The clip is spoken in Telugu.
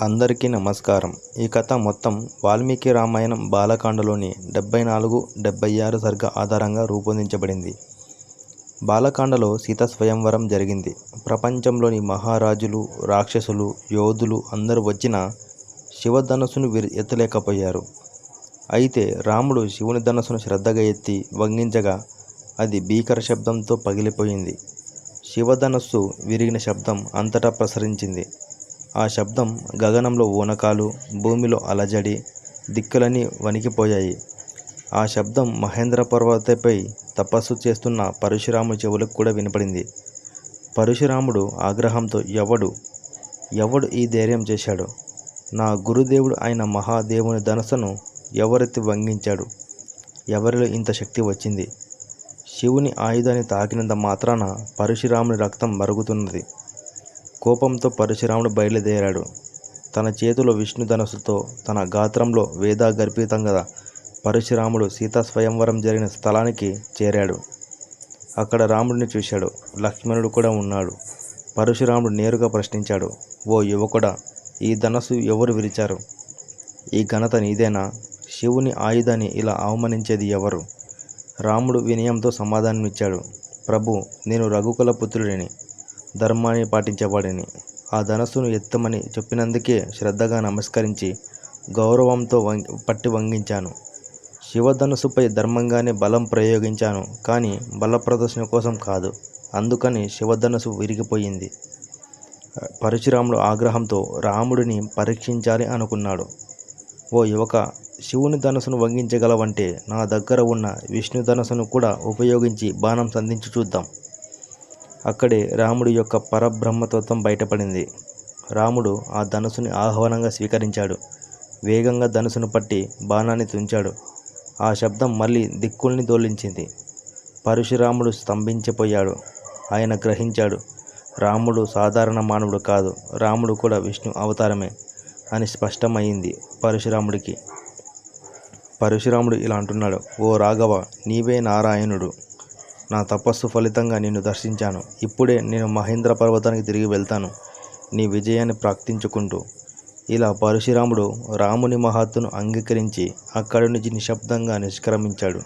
అందరికీ నమస్కారం. ఈ కథ మొత్తం వాల్మీకి రామాయణం బాలకాండలోని డెబ్బై నాలుగు డెబ్బై ఆరు సర్గ ఆధారంగా రూపొందించబడింది. బాలకాండలో సీత స్వయంవరం జరిగింది. ప్రపంచంలోని మహారాజులు రాక్షసులు యోధులు అందరూ వచ్చినా శివధనస్సును ఎత్తలేకపోయారు. అయితే రాముడు శివుని ధనస్సును శ్రద్ధగా ఎత్తి వంగించగా అది భీకర శబ్దంతో పగిలిపోయింది. శివధనస్సు విరిగిన శబ్దం అంతటా ప్రసరించింది. ఆ శబ్దం గగనంలో ఊనకాలు భూమిలో అలజడి దిక్కులన్నీ వణికిపోయాయి. ఆ శబ్దం మహేంద్ర పర్వతపై తపస్సు చేస్తున్న పరశురాముడి చెవులకు కూడా వినపడింది. పరశురాముడు ఆగ్రహంతో ఎవడు? ఎవడు ఈ ధైర్యం చేశాడు? నా గురుదేవుడు అయిన మహాదేవుని ధనస్సును ఎవరెత్తి వంగించాడు? ఎవరిలో ఇంత శక్తి వచ్చింది? శివుని ఆయుధాన్ని తాకినంత మాత్రాన పరశురాముని రక్తం మరుగుతున్నది. కోపంతో పరశురాముడు బయలుదేరాడు. తన చేతిలో విష్ణు ధనస్సుతో తన గాత్రంలో వేద గర్భితంగా పరశురాముడు సీతా స్వయంవరం జరిగిన స్థలానికి చేరాడు. అక్కడ రాముడిని చూశాడు. లక్ష్మణుడు కూడా ఉన్నాడు. పరశురాముడు నేరుగా ప్రశ్నించాడు ఓ యువకుడా ఈ ధనస్సు ఎవరు విరిచారు? ఈ ఘనత నీదేనా? శివుని ఆయుధాన్ని ఇలా అవమానించేది ఎవరు? రాముడు వినయంతో సమాధానమిచ్చాడు ప్రభు నేను రఘుకుల పుత్రుడిని. ధర్మాన్ని పాటించేవాడిని ఆ ధనస్సును ఎత్తమని చెప్పినందుకే శ్రద్ధగా నమస్కరించి గౌరవంతో వంగి పట్టి వంగించాను. శివధనుసుపై ధర్మంగానే బలం ప్రయోగించాను కానీ బల ప్రదర్శన కోసం కాదు. అందుకని శివధనుసు విరిగిపోయింది. పరశురాముడు ఆగ్రహంతో రాముడిని పరీక్షించాలి అనుకున్నాడు. ఓ యువక శివుని ధనుసును వంగించగలవంటే నా దగ్గర ఉన్న విష్ణు ధనుసును కూడా ఉపయోగించి బాణం సంధించి చూద్దాం. అక్కడే రాముడి యొక్క పరబ్రహ్మతత్వం బయటపడింది. రాముడు ఆ ధనుసుని ఆహ్వానంగా స్వీకరించాడు. వేగంగా ధనుసును పట్టి బాణాన్ని తుంచాడు. ఆ శబ్దం మళ్ళీ దిక్కుల్ని దోలించింది. పరశురాముడు స్తంభించిపోయాడు. ఆయన గ్రహించాడు రాముడు సాధారణ మానవుడు కాదు. రాముడు కూడా విష్ణు అవతారమే అని స్పష్టమైంది పరశురాముడికి. పరశురాముడు ఇలా అంటున్నాడు ఓ రాఘవ నీవే నారాయణుడు. నా తపస్సు ఫలితంగా నిన్ను దర్శించాను. ఇప్పుడే నేను మహేంద్ర పర్వతానికి తిరిగి వెళ్తాను. నీ విజయాన్ని ప్రార్థించుకుంటూ. ఇలా పరశురాముడు రాముని మహత్తును అంగీకరించి అక్కడి నుంచి నిశ్శబ్దంగా నిష్క్రమించాడు.